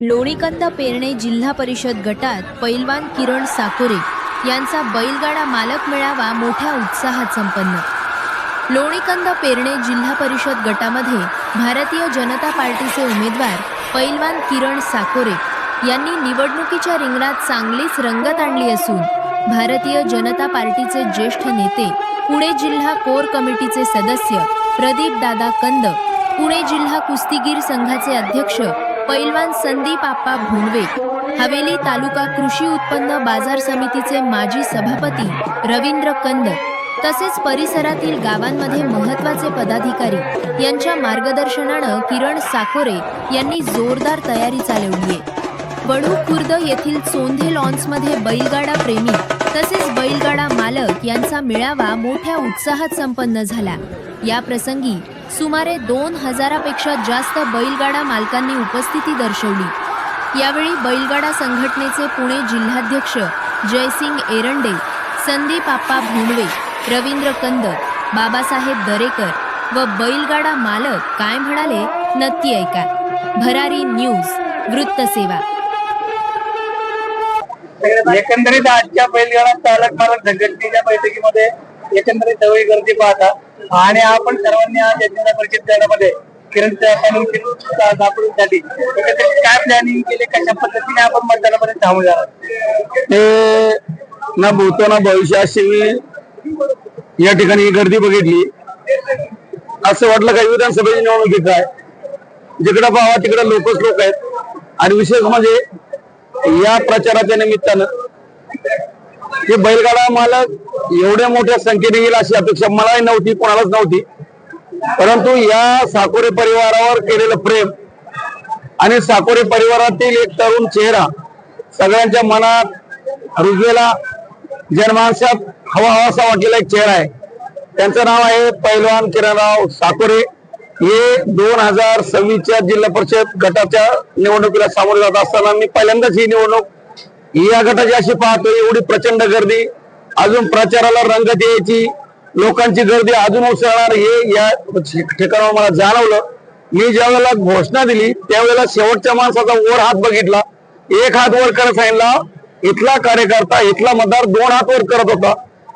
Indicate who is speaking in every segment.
Speaker 1: लोणीकंद पेरणे जिल्हा परिषद गटात पैलवान किरण साकोरे यांचा बैलगाडा मालक मेळावा मोठ्या उत्साहात संपन्न. लोणीकंद पेरणे जिल्हा परिषद गटामध्ये भारतीय जनता पार्टीचे उमेदवार पैलवान किरण साकोरे यांनी निवडणुकीच्या रिंगणात चांगलीच रंगत आणली असून भारतीय जनता पार्टीचे ज्येष्ठ नेते पुणे जिल्हा कोर कमिटीचे सदस्य प्रदीप दादा कंद पुणे जिल्हा कुस्तीगीर संघाचे अध्यक्ष पैलवान संदीप आप्पा भोंडवे हवेली तालुका कृषी उत्पन्न बाजार समितीचे माजी सभापती रवींद्र कंद तसेच परिसरातील गावांमध्ये महत्त्वाचे पदाधिकारी यांच्या मार्गदर्शनानं किरण साकोरे यांनी जोरदार तयारी चालवली आहे. वडू खुर्द येथील चोंधे लॉन्समध्ये बैलगाडा प्रेमी तसेच बैलगाडा मालक यांचा मेळावा मोठ्या उत्साहात संपन्न झाला. या प्रसंगी सुमारे दोन हजारापेक्षा जास्त बैलगाडा मालकांनी उपस्थिती दर्शवली. यावेळी बैलगाडा संघटनेचे पुणे जिल्हाध्यक्ष जयसिंग एरंडे संदीप आप्पा भोंडवे रवींद्र कंद बाबासाहेब दरेकर व बैलगाडा मालक काय म्हणाले नक्की ऐका. भरारी न्यूज वृत्तसेवा.
Speaker 2: एकंदरीत आजच्या बैलगाडा चालक मालक संघटनेच्या बैठकीमध्ये एकंदरीत सवयी गर्दी पाहता आणि आपण सर्वांनी आज या परिचित करण्यामध्ये किरण काय प्लॅनिंग केले कशा पद्धतीने आपण मतदानापर्यंत थांबू जाणार?
Speaker 3: ते ना भूतो ना भविष्याशी मी या ठिकाणी गर्दी बघितली. असं वाटलं काही विधानसभेची निवडणुकीत आहे. जिकडं पाहावा तिकडे लोकच लोक आहेत. आणि विशेष म्हणजे या प्रचाराच्या निमित्तानं हे बैलगाडा मालक एवढ्या मोठ्या संख्येने येईल अशी अपेक्षा मलाही नव्हती कोणालाच नव्हती. परंतु या साकोरे परिवारावर केलेलं प्रेम आणि साकोरे परिवारातील एक तरुण चेहरा सगळ्यांच्या मनात रुजलेला जनमानसात हवा हवासा वाटलेला एक चेहरा आहे. त्यांचं नाव आहे पैलवान किरणराव साकोरे. हे दोन हजार सव्वीसच्या जिल्हा परिषद गटाच्या निवडणुकीला सामोरे जात असताना मी पहिल्यांदाच ही निवडणूक या गटाची अशी पाहतो एवढी प्रचंड गर्दी. अजून प्रचाराला रंगत यायची लोकांची गर्दी अजून उसळणार हे या ठिकाणावर मला जाणवलं. मी ज्या वेळेला घोषणा दिली त्यावेळेला शेवटच्या माणसाचा वर हात बघितला. एक हात वर करत सांगितला इथला कार्यकर्ता इथला मतदार दोन हात वर करत होता.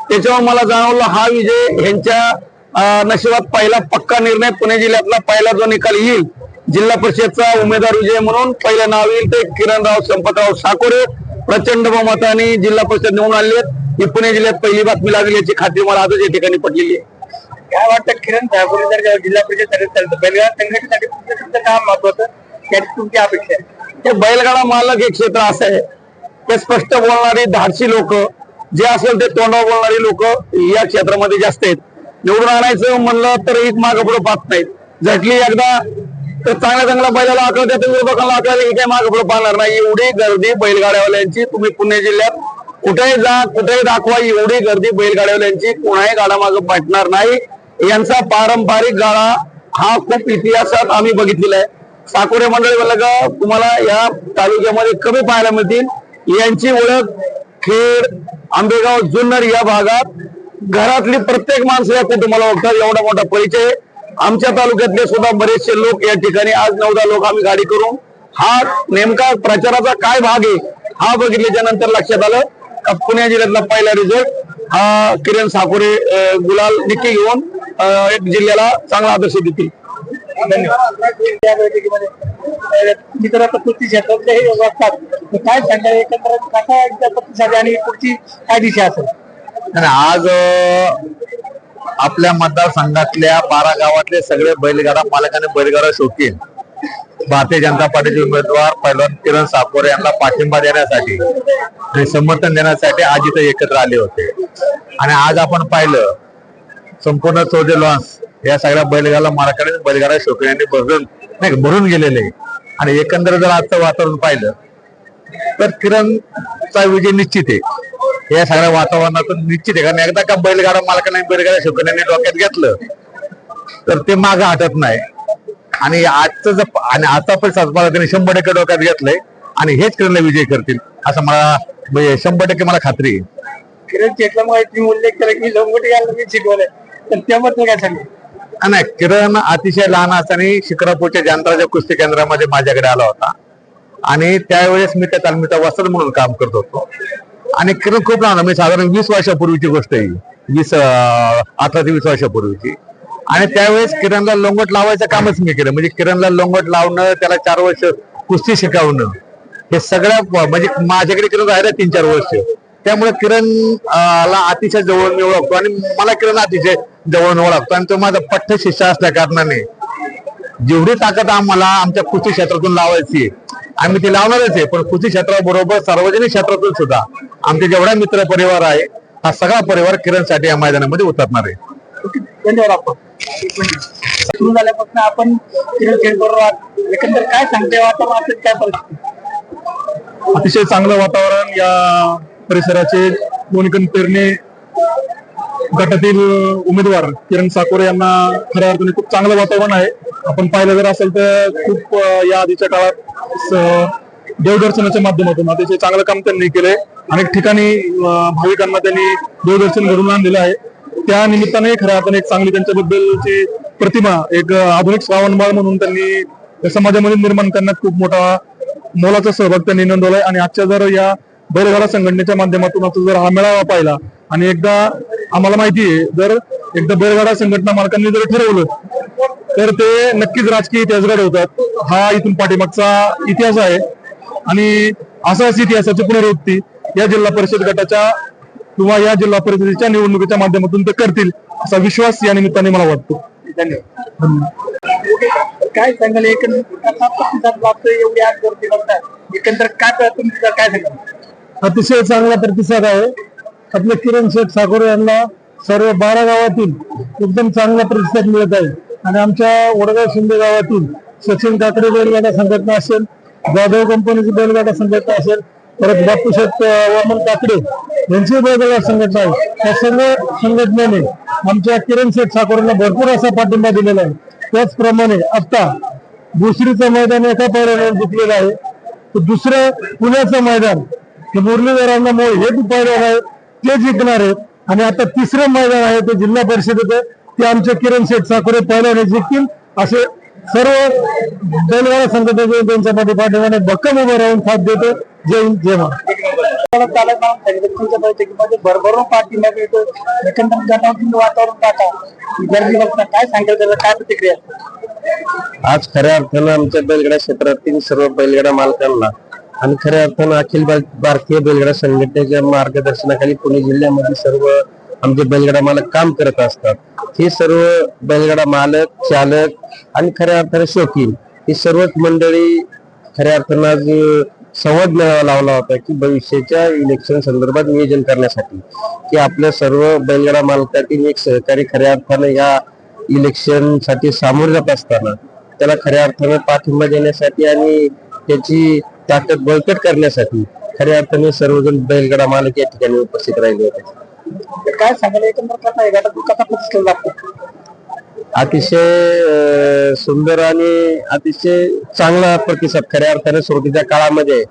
Speaker 3: त्याच्यावर मला जाणवलं हा विजय ह्यांच्या नशिबात पहिला पक्का निर्णय पुणे जिल्ह्यातला पहिला जो निकाल येईल. जिल्हा परिषदचा उमेदवार विजय म्हणून पहिलं नाव येईल ते किरणराव संपतराव साकोरे. प्रचंड बहुमताने जिल्हा परिषद निवडून आले आहेत. ही पुणे जिल्ह्यात पहिली बातमी लागली याची खात्री मला आजच या ठिकाणी पटलेली आहे.
Speaker 2: काय वाटतं किरण ठाकूर जर जिल्हा परिषद बैलगाडा संघटनेसाठी तुमचं काम महत्वाचं त्याची तुमची अपेक्षा आहे?
Speaker 3: हे बैलगाडा मालक एक क्षेत्र असं आहे. ते स्पष्ट बोलणारी धाडसी लोक जे असेल ते तोंडावर बोलणारी लोक या क्षेत्रामध्ये जास्त आहेत. निवडून आणायचं म्हणलं तर एक मागं पुढे पाहत नाहीत. झटली एकदा तर चांगल्या चांगल्या बैलाला आकळ देते लोकांना आकळ की काही पुढे पाहणार नाही. एवढी गर्दी बैलगाड्यावाल्यांची. तुम्ही पुणे जिल्ह्यात कुठेही जा कुठेही दाखवा. एवढी गर्दी बैलगाड्यावाल्यांची. कोणाही गाडा मागे पाठणार नाही. यांचा पारंपरिक गाडा हा खूप इतिहासात आम्ही बघितलेला आहे. साकोरे मंडळी म्हणलं का तुम्हाला या तालुक्यामध्ये कमी पाहायला मिळतील. यांची ओळख खेड आंबेगाव जुन्नर या भागात. घरातली प्रत्येक माणसं या कुटुंबाला ओळखतात. एवढा मोठा परिचय. आहे. आमच्या तालुक्यातले सुद्धा बरेचसे लोक या ठिकाणी आज नऊदा लोक आम्ही गाडी करून हा नेमका प्रचाराचा काय भाग आहे हा बघितल्याच्या नंतर लक्षात आलं. का पुणे जिल्ह्यातला पहिला रिझल्ट हा किरण साकोरे गुलाल निक्की घेऊन एक जिल्ह्याला चांगला आदर्श देतील.
Speaker 2: हे काय आणि पुढची काय दिशा असेल?
Speaker 3: आणि आज आपल्या मतदारसंघातल्या बारा गावातले सगळे बैलगाडा मालक आणि बैलगाडा शौकीन. भारतीय जनता पार्टीचे उमेदवार पैलवान किरण साकोरे यांना पाठिंबा देण्यासाठी आणि समर्थन देण्यासाठी आज इथे एकत्र आले होते. आणि आज आपण पाहिलं संपूर्ण चौदे लॉन्स या सगळ्या बैलगाडा मालकाने बैलगाडा शौकीनांनी भरून नाही भरून गेलेले. आणि एकंदर जर आजचं वातावरण पाहिलं तर किरणचा विजय निश्चित आहे. या सगळ्या वातावरणातून निश्चित आहे. कारण एकदा का बैलगाडा मालकाने बैलगाडा शौकीनांनी डोक्यात घेतलं तर ते मागं हटत नाही. आणि आजचं जर आणि आता पण सातबारा त्यांनी शंभर टक्के डोक्यात घेतलंय आणि हेच किरणला विजय करतील असं मला म्हणजे शंभर टक्के मला खात्री आहे.
Speaker 2: किरण चेटला उल्लेख केला की लंगोटी यायला मी शिकवलंय. तर त्याबद्दल काय सांगेल
Speaker 3: हा, नाही. किरण अतिशय लहान असताना शिक्रापूरच्या जानराजा कुस्ती केंद्रामध्ये माझ्याकडे आला होता.
Speaker 4: आणि त्यावेळेस मी त्या तालमीचा वसत म्हणून काम करत होतो. आणि किरण खूप लहान म्हणजे साधारण वीस वर्षापूर्वीची गोष्ट आहे वीस अठरा ते वीस वर्षापूर्वीची. आणि त्यावेळेस किरणला लोंगट लावायचं कामच मी केलं. म्हणजे किरणला लोंगट लावणं त्याला चार वर्ष कुस्ती शिकवणं हे सगळ्या म्हणजे माझ्याकडे किरण राहिलं तीन चार वर्ष. त्यामुळे किरण ला अतिशय जवळ मी ओळखतो. आणि मला किरण अतिशय जवळ ओळखतो. आणि तो माझा पठ्य शिष्य असल्या कारणाने जेवढी ताकद आम्हाला आमच्या कुस्ती क्षेत्रातून लावायची आहे, आम्ही ती लावणारच आहे पण कुस्ती क्षेत्राबरोबर सार्वजनिक क्षेत्रातून सुद्धा आमचे जेवढा मित्र परिवार आहे हा सगळा परिवार किरणसाठी या मैदानामध्ये उतरणार आहे
Speaker 2: धन्यवाद आपण. सुरू झाल्यापासून आपण किरण. एकंदर काय सांगते वातावरण काय परिस्थिती
Speaker 5: अतिशय चांगलं वातावरण या परिसराचे लोणीकन पेरणे गटातील उमेदवार किरण साकोरे यांना खऱ्या अर्थाने खूप चांगलं वातावरण आहे. आपण पाहिलं जर असेल तर खूप या आधीच्या काळात देवदर्शनाच्या माध्यमातून अतिशय चांगलं काम त्यांनी केलंय. अनेक ठिकाणी भाविकांना त्यांनी देवदर्शन घडून आणलेलं आहे. त्या निमित्ताने खऱ्या अर्थाने एक चांगली त्यांच्याबद्दलची प्रतिमा एक आधुनिक श्रावणबाळ म्हणून त्यांनी समाजामध्ये निर्माण करण्यात खूप मोठा मोलाचा सहभाग त्यांनी नोंदवलाय. आणि आजच्या जर या बैलगाडा संघटनेच्या माध्यमातून आता जर हा मेळावा पाहिला आणि एकदा आम्हाला माहिती आहे जर एकदा बैलगाडा संघटना मालकांनी जर ठरवलं तर ते नक्कीच राजकीय इतिहास घडवतात हा इथून पाठीमागचा इतिहास आहे. आणि असाच इतिहासाची पुनरावृत्ती या जिल्हा परिषद गटाच्या किंवा या जिल्हा परिषदेच्या निवडणुकीच्या माध्यमातून ते करतील असा विश्वास या निमित्ताने मला वाटतो.
Speaker 2: धन्यवाद. काय सांगाल एकंदर काय तुम्ही काय सांगाल?
Speaker 5: अतिशय चांगला प्रतिसाद आहे. आपले किरण शेठ साकोरे यांना सर्व बारा गावातील एकदम चांगला प्रतिसाद मिळत आहे. आणि आमच्या वडगाव शिंदे गावातील सचिन काकडे बैलगाडा संघटना असेल जाधव कंपनीची बैलगाडा संघटना असेल परत बापूशेठ अं, वामन काकडे यांची बैलगाडा संघटना आहे. त्या सर्व संघटनेने आमच्या किरण शेठ साकोरेंना भरपूर असा पाठिंबा दिलेला आहे. त्याचप्रमाणे आता दुसरीचं मैदान एका पायऱ्यावर जिंकलेलं आहे. तर दुसरं पुण्याचं मैदान हे मुरलीधरांना मोळ हे पैलवान आहे ते जिंकणार आहेत. आणि आता तिसरं मैदान आहे ते जिल्हा परिषदेचं. ते आमचे किरण शेठ साकोरे पैलवाने जिंकतील. असे सर्व बैलगाडा संघटनेचे त्यांच्या पाठी पाठीमाने भक्कम उभं राहून साथ देतो. जय हिंद जय
Speaker 2: भरभरून पाठिंबा मिळतो एकंदर गटावरून वातावरण टाका गर्दी बघता काय सांगाल त्याला काय प्रतिक्रिया?
Speaker 4: आज खऱ्या अर्थानं आमच्या बैलगाडा क्षेत्रातील सर्व बैलगाडा मालकांना आणि खऱ्या अर्थानं अखिल भारतीय बैलगाडा संघटनेच्या मार्गदर्शनाखाली पुणे जिल्ह्यामध्ये सर्व आमचे बैलगाडा मालक काम करत असतात. हे सर्व बैलगाडा मालक चालक आणि खऱ्या अर्थाने शौकीन ही सर्वच मंडळी खऱ्या अर्थानं आज संवाद मेळावा लावला होता की भविष्याच्या इलेक्शन संदर्भात नियोजन करण्यासाठी की आपल्या सर्व बैलगाडा मालकातील एक सहकारी खऱ्या अर्थानं या इलेक्शनसाठी सामोरे जात असताना त्याला खऱ्या अर्थाने पाठिंबा देण्यासाठी आणि त्याची ताकद बळकट करण्यासाठी खऱ्या अर्थाने सर्वजण बैलगाडा मालक या ठिकाणी उपस्थित राहिले होते.
Speaker 2: काय एकंदर आहे? प्रतिसाद लागतो?
Speaker 4: अतिशय सुंदर आणि अतिशय चांगला प्रतिसाद खऱ्या अर्थाने सुरुवातीच्या काळामध्ये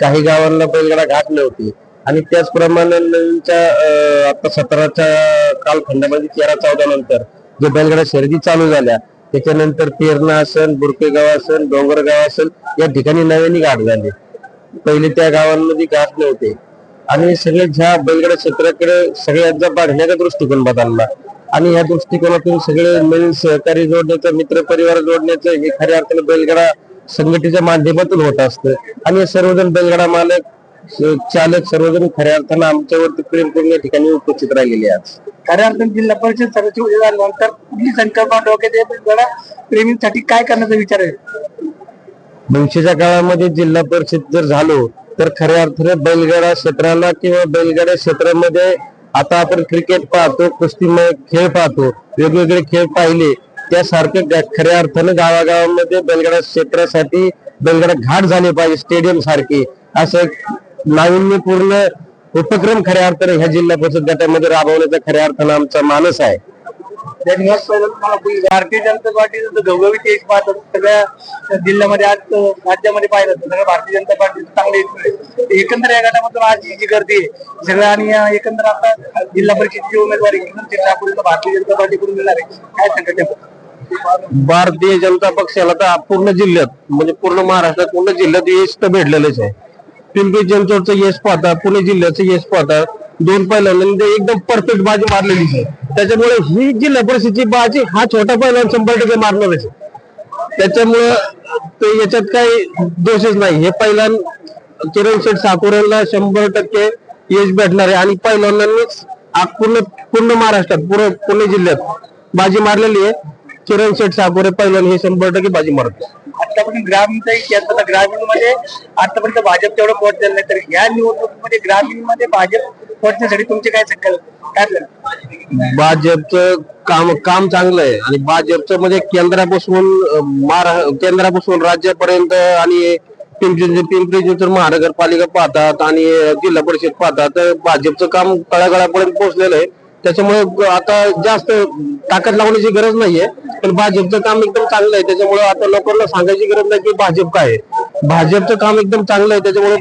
Speaker 4: काही गावांना बैलगाडा घाट नव्हती. आणि त्याचप्रमाणे नवीनच्या आता सतराच्या कालखंडामध्ये तेरा चौदा नंतर जे बैलगाडा शर्यती चालू झाल्या त्याच्यानंतर तेरणा असन बुरकेगाव असन डोंगरगाव असन या ठिकाणी नव्याने घाट झाले. पहिले त्या गावांमध्ये घाट नव्हते. आणि सगळे ज्या बैलगाडा क्षेत्राकडे सगळ्यांचा पाडण्याचा दृष्टिकोन बदलला. आणि या दृष्टिकोनातून सगळे नवीन सहकारी जोडण्याचं मित्र परिवार जोडण्याचं हे खऱ्या अर्थाने बैलगाडा संघटनेच्या माध्यमातून होत असतं. आणि सर्वजण बैलगाडा मालक चालक सर्वजण खऱ्या अर्थानं आमच्यावरती प्रेम करून या ठिकाणी उपस्थित राहिलेले आज
Speaker 2: खऱ्या अर्थाने जिल्हा परिषद सदस्य उद्या झाल्यानंतर कुठली संकल्पना डोक्यात येते गडा प्रेमींसाठी काय करण्याचा विचार आहे?
Speaker 4: भविष्याच्या काळामध्ये जिल्हा परिषद जर झालो तर खऱ्या अर्थाने बैलगाडा क्षेत्राला किंवा बैलगाडा क्षेत्रामध्ये आता आपण क्रिकेट पाहतो कुस्ती खेळ पाहतो वेगवेगळे खेळ पाहिले त्यासारखं खऱ्या अर्थानं गावागावामध्ये बैलगाडा क्षेत्रासाठी बैलगाडा घाट झाले पाहिजे स्टेडियम सारखे असं नाविन्यपूर्ण उपक्रम खऱ्या अर्थाने ह्या जिल्हा परिषद गटामध्ये राबवण्याचा खऱ्या अर्थानं आमचा मानस आहे.
Speaker 2: भारतीय जनता पार्टीचं घवघवीत यश पाहत होतो. सगळ्या जिल्ह्यामध्ये आज राज्यामध्ये पाहिलं सगळं भारतीय जनता पार्टी चांगले. एकंदर या गटामधून आज ही जी गर्दी आहे सगळं आणि एकंदर आता जिल्हा परिषदेची उमेदवारी भारतीय जनता पार्टीकडून मिळणार आहे काय सांगत
Speaker 4: भारतीय जनता पक्षाला तर पूर्ण जिल्ह्यात म्हणजे पूर्ण महाराष्ट्रात पूर्ण जिल्ह्यात यश तर भेटलेलंच आहे पिंपरी चिंचवडचं यश पाहता पुणे जिल्ह्याचं यश पाहता दोन पहिल्यांदा म्हणजे एकदम परफेक्ट बाजी मारलेली आहे. त्याच्यामुळे ही जिल्हा परिषदची बाजी हा छोटा पहिला शंभर टक्के मारणारच आहे. त्याच्यामुळं ते याच्यात काही दोषच नाही. हे पहिल्यान किरण शेठ साकोरेला शंभर टक्के यश भेटणार आहे. आणि पहिल्यांदाच पूर्ण पूर्ण महाराष्ट्रात पूर्ण पुणे जिल्ह्यात बाजी मारलेली आहे. किरण शेठ साकोरे पहिल्यान हे शंभर टक्के बाजी मारतो
Speaker 2: आतापर्यंत ग्रामीणचा इतिहास होता ग्रामीणमध्ये आतापर्यंत भाजप तेवढं पोट झालं नाही. तर ह्या निवडणुकीमध्ये ग्रामीणमध्ये भाजप पोहोचण्यासाठी तुमचे काय संकल्प काय?
Speaker 4: भाजपचं काम काम चांगलं आहे. आणि भाजपचं म्हणजे केंद्रापासून महारा केंद्रापासून राज्यापर्यंत आणि पिंपरी पिंपरी चिंचवड महानगरपालिका पाहतात आणि जिल्हा परिषद पाहतात. भाजपचं काम तळागाळापर्यंत पोहोचलेलं आहे. त्याच्यामुळे आता जास्त ताकद लावण्याची गरज नाहीये. पण भाजपचं काम एकदम चांगलं आहे. त्याच्यामुळे आता लोकांना सांगायची गरज नाही की भाजप काय आहे. भाजपचं काम एकदम चांगलं आहे. त्याच्यामुळे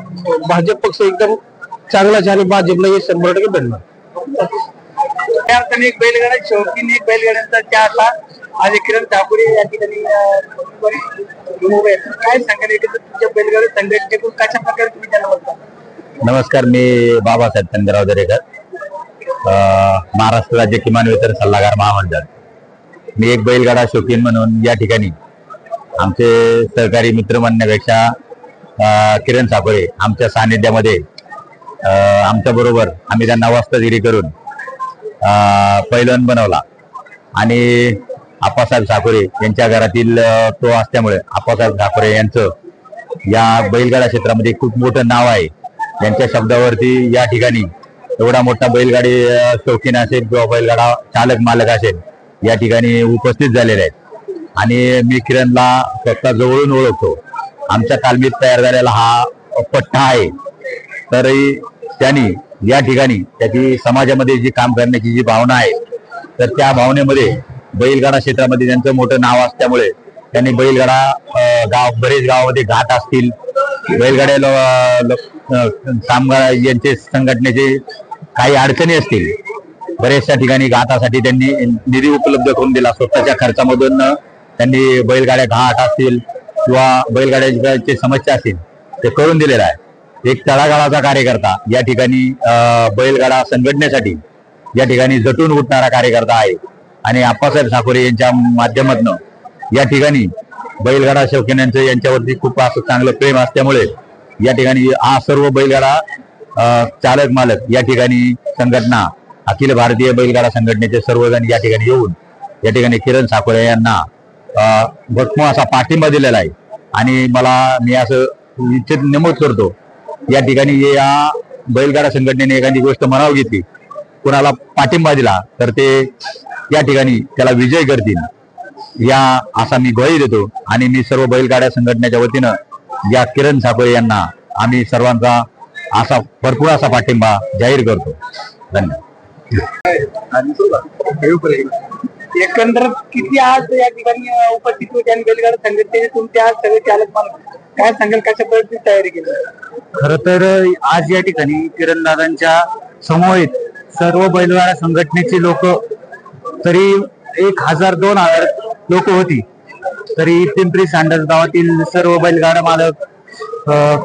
Speaker 4: भाजप पक्ष एकदम चांगलाच आहे आणि भाजपला हे शंभर टक्के भेटणार.
Speaker 2: त्या अर्थाने एक बैलगाडा शौकीन एक बैलगाड्यांचा चाहता आज किरण ठाकुरे या ठिकाणी. काय तुमच्या बैलगाडी संघटनेकडून कशा प्रकारे तुम्ही त्यांना बोलता
Speaker 6: नमस्कार मी बाबासाहेब चंद्रराव दरेकर. महाराष्ट्र राज्य किमान वेतन सल्लागार महामंडळ. मी एक बैलगाडा शौकीन म्हणून या ठिकाणी आमचे सहकारी मित्र म्हणण्यापेक्षा किरण सापळे आमच्या सानिध्यामध्ये आमच्या बरोबर आम्ही त्यांना वास्तगिरी करून पैलवान बनवला. आणि आप्पासाहेब साकोरे यांच्या घरातील तो असल्यामुळे आप्पासाहेब साकोरे यांचं या बैलगाडा क्षेत्रामध्ये खूप मोठं नाव आहे. त्यांच्या शब्दावरती या ठिकाणी एवढा मोठा बैलगाडी शौकीन असेल किंवा बैलगाडा चालक मालक असेल या ठिकाणी उपस्थित झालेले आहेत. आणि मी किरणला स्वतः जवळून ओळखतो. आमच्या तालमीत तयार झालेला हा पट्टा आहे. तरी त्यांनी या ठिकाणी त्याची समाजामध्ये जी काम करण्याची जी भावना आहे तर त्या भावनेमध्ये बैलगाडा क्षेत्रामध्ये त्यांचं मोठं नाव असल्यामुळे त्यांनी बैलगाडा गाव बरेच गावामध्ये घाट असतील. बैलगाड्या कामगार यांचे संघटनेचे काही अडचणी असतील बरेचशा ठिकाणी घाटासाठी त्यांनी निधी उपलब्ध करून दिला. स्वतःच्या खर्चामधून त्यांनी बैलगाड्या घाट असतील किंवा बैलगाड्याची समस्या असतील ते करून दिलेला आहे. एक तळागाळाचा कार्यकर्ता या ठिकाणी बैलगाडा संघटनेसाठी या ठिकाणी जटून उठणारा कार्यकर्ता आहे. आणि आप्पासाहेब साकोरे यांच्या माध्यमातून या ठिकाणी बैलगाडा शौकीनांचं यांच्यावरती खूप असं चांगलं प्रेम असल्यामुळे या ठिकाणी हा सर्व बैलगाडा चालक मालक या ठिकाणी संघटना अखिल भारतीय बैलगाडा संघटनेचे सर्वजण या ठिकाणी येऊन या ठिकाणी किरण साकोळे यांना भक्म असा पाठिंबा दिलेला आहे. आणि मला मी असं इच्छित नमूद करतो या ठिकाणी या बैलगाडा संघटनेने एखादी गोष्ट मनाव घेतली कुणाला पाठिंबा दिला तर ते या ठिकाणी त्याला विजय करतील. या असा मी ग्वाही देतो. आणि मी सर्व बैलगाड्या संघटनेच्या वतीनं या किरण साकोरे यांना आम्ही सर्वांचा असा भरपूर असा पाठिंबा जाहीर करतो. धन्यवाद.
Speaker 2: एकंदरीत किती आज या ठिकाणी उपस्थित होते आणि बैलगाडा संघटनेचे तुमचे आज सगळे चालक मालक काय सांगाल कशा पद्धतीने तयारी केली.
Speaker 6: खर तर आज या ठिकाणी किरणदादांच्या समवेत सर्व बैलगाडा संघटनेची लोक तरी एक हजार दोन हजार लोक होती. तरी पिंपरी सांडस गावातील सर्व बैलगाडा मालक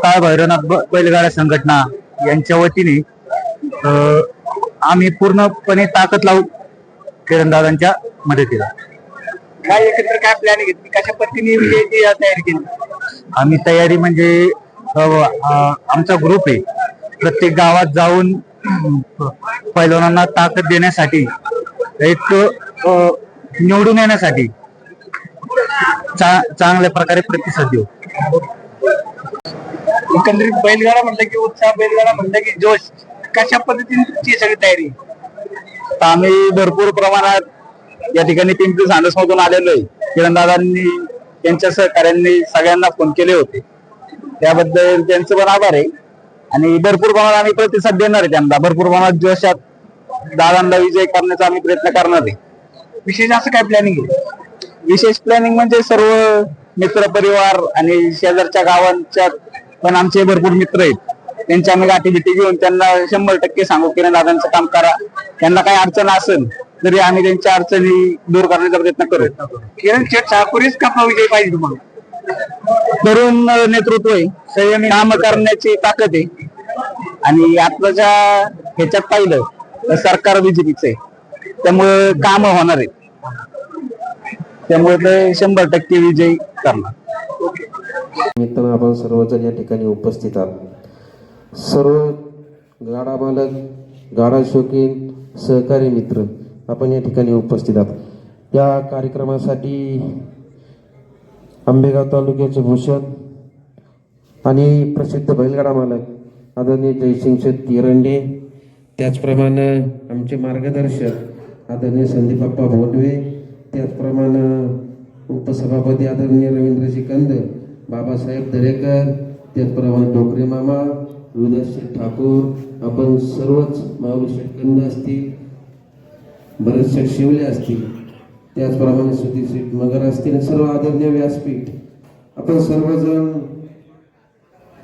Speaker 6: काळ भैरवनाथ बैलगाडा संघटना यांच्या वतीने आम्ही पूर्णपणे ताकद लावू किरणदादांच्या मदतीला.
Speaker 2: काय एकत्र काय प्लॅन घेतली? कशा पद्धतीने विजयाची तयारी केली?
Speaker 6: आम्ही तयारी म्हणजे आमचा ग्रुप आहे. प्रत्येक गावात जाऊन पैलवानांना ताकद देण्यासाठी एक निवडून येण्यासाठी चांगल्या प्रकारे प्रतिसाद देऊ.
Speaker 2: एकंदरीत बैलगाडा म्हणलं की उत्साह बैलगाडा म्हणलं की जोश. कशा पद्धतीने सगळी तयारी?
Speaker 6: तर आम्ही भरपूर प्रमाणात या ठिकाणी पिंपरी सांडस मधून आलेलो आहे. किरणदादांनी त्यांच्या सहकार्यांनी सगळ्यांना फोन केले होते. त्याबद्दल त्यांचं पण आभार आहे. आणि भरपूर प्रमाणात आम्ही प्रतिसाद देणार आहे त्यांना. भरपूर प्रमाणात जोशात दादांना विजय करण्याचा आम्ही प्रयत्न करणार आहे.
Speaker 2: विशेष असं काय प्लॅनिंग आहे?
Speaker 6: विशेष प्लॅनिंग म्हणजे सर्व मित्र परिवार आणि शेजारच्या गावांच्या पण आमचे भरपूर मित्र आहेत. त्यांच्या आम्ही गाठी बिटी घेऊन त्यांना शंभर टक्के सांगू किरण दादांचं काम करा. त्यांना काही अडचण असेल
Speaker 4: तरी आम्ही त्यांच्या अडचणी दूर करण्याचा प्रयत्न करू.
Speaker 2: किरण शेठ ठाकूरच का विजय पाहिजे तुम्हाला?
Speaker 4: तरुण नेतृत्व आहे. संयमी काम करण्याची ताकद आहे. आणि आताच्या ह्याच्यात पाहिलं तर सरकार बीजेपीचं आहे. त्यामुळे काम होणार आहेत. त्यामुळे ते शंभर टक्के विजयी करणार.
Speaker 7: निमित्तानं आपण सर्वजण या ठिकाणी उपस्थित आहात. सर्व गाडा मालक गाडा शौकीन सहकारी मित्र आपण या ठिकाणी उपस्थित आहात. या कार्यक्रमासाठी आंबेगाव तालुक्याचे भूषण आणि प्रसिद्ध बैलगाडा मालक आदरणीय जयसिंग शेठ तिरंडे त्याचप्रमाणे आमचे मार्गदर्शक आदरणीय संदीपप्पा भोंडवे त्याचप्रमाणे उपसभापती आदरणीय रवींद्रजी कंद बाबासाहेब दरेकर त्याचप्रमाणे डोकरे मामा रुदर्शेठ ठाकूर आपण सर्वच माऊली शेठ कंद असतील बरेचसे शिवले असतील त्याचप्रमाणे सुधीरशेठ मगर असतील सर्व आदरणीय व्यासपीठ. आपण सर्वजण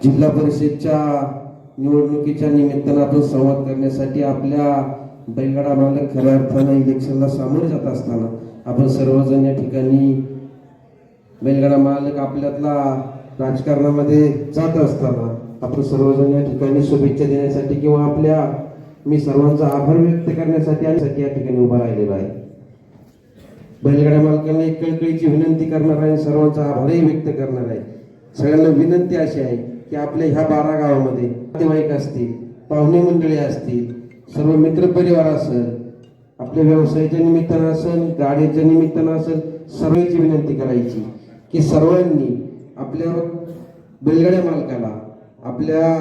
Speaker 7: जिल्हा परिषदच्या निवडणुकीच्या निमित्तानं आपण संवाद करण्यासाठी आपल्या बैलगाडा मालक खऱ्या अर्थानं इलेक्शनला सामोरे जात असताना आपण सर्वजण या ठिकाणी बैलगाडा मालक आपल्यातला राजकारणामध्ये जात असताना आपण सर्वजण या ठिकाणी शुभेच्छा देण्यासाठी किंवा आपल्या मी सर्वांचा आभार व्यक्त करण्यासाठी आणि या ठिकाणी उभा राहिलेलो आहे. बैलगाड्या मालकांना एक कळकळीची विनंती करणार आहे सर्वांचा आभारही व्यक्त करणार आहे. सगळ्यांना विनंती अशी आहे की आपल्या ह्या बारा गावामध्ये नातेवाईक असतील पाहुणे मंडळी असतील सर्व मित्रपरिवार असेल आपल्या व्यवसायाच्या निमित्तानं असेल गाडीच्या निमित्तानं असेल सर्वांची विनंती करायची की सर्वांनी आपल्या बैलगाड्या मालकाला आपल्या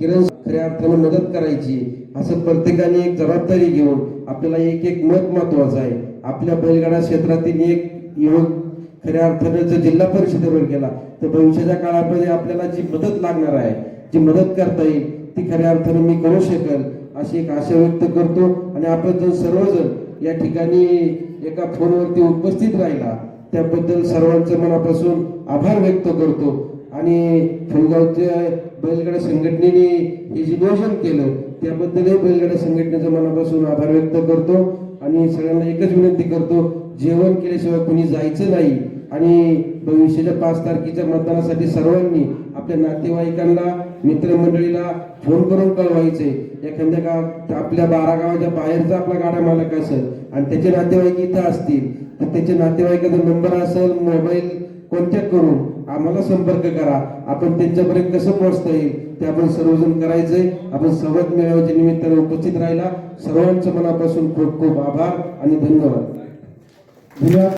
Speaker 7: किरण खऱ्या अर्थाने मदत करायची. असं प्रत्येकाने एक जबाबदारी घेऊन आपल्याला एक एक मत महत्वाचं आहे. आपल्या बैलगाडा क्षेत्रातील एक युवक खऱ्या अर्थाने जर जिल्हा परिषदेवर गेला तर भविष्याच्या काळामध्ये आपल्याला जी मदत लागणार आहे जी मदत करता येईल ती खऱ्या अर्थानं मी करू शकेल. अशी एक आशा व्यक्त करतो. आणि आपण जर सर्वजण या ठिकाणी एका फोनवरती उपस्थित राहिला त्याबद्दल सर्वांचं मनापासून आभार व्यक्त करतो. आणि फुलगावच्या बैलगाडा संघटनेने हे जे नियोजन केलं त्याबद्दलही बैलगाडा संघटनेचा मनापासून आभार व्यक्त करतो. आणि सगळ्यांना एकच विनंती करतो जेवण केल्याशिवाय कोणी जायचं नाही. आणि भविष्याच्या पाच तारखेच्या मतदानासाठी सर्वांनी आपल्या नातेवाईकांना मित्रमंडळीला फोन करून कळवायचे. एखाद्या गाव आपल्या बारा गावाच्या बाहेरचा आपला गाडा मालक असेल आणि त्याचे नातेवाईक इथं असतील तर त्याचे नातेवाईकाचा नंबर असेल मोबाईल कॉन्टॅक्ट करून आम्हाला संपर्क करा. आपण त्यांच्यापर्यंत कसं पोहोचता येईल ते आपण सर्वजण करायचंय. आपण संवाद मेळाव्याच्या निमित्ताने उपस्थित राहिला. सर्वांचं मनापासून खूप खूप आभार आणि धन्यवाद धन्यवाद.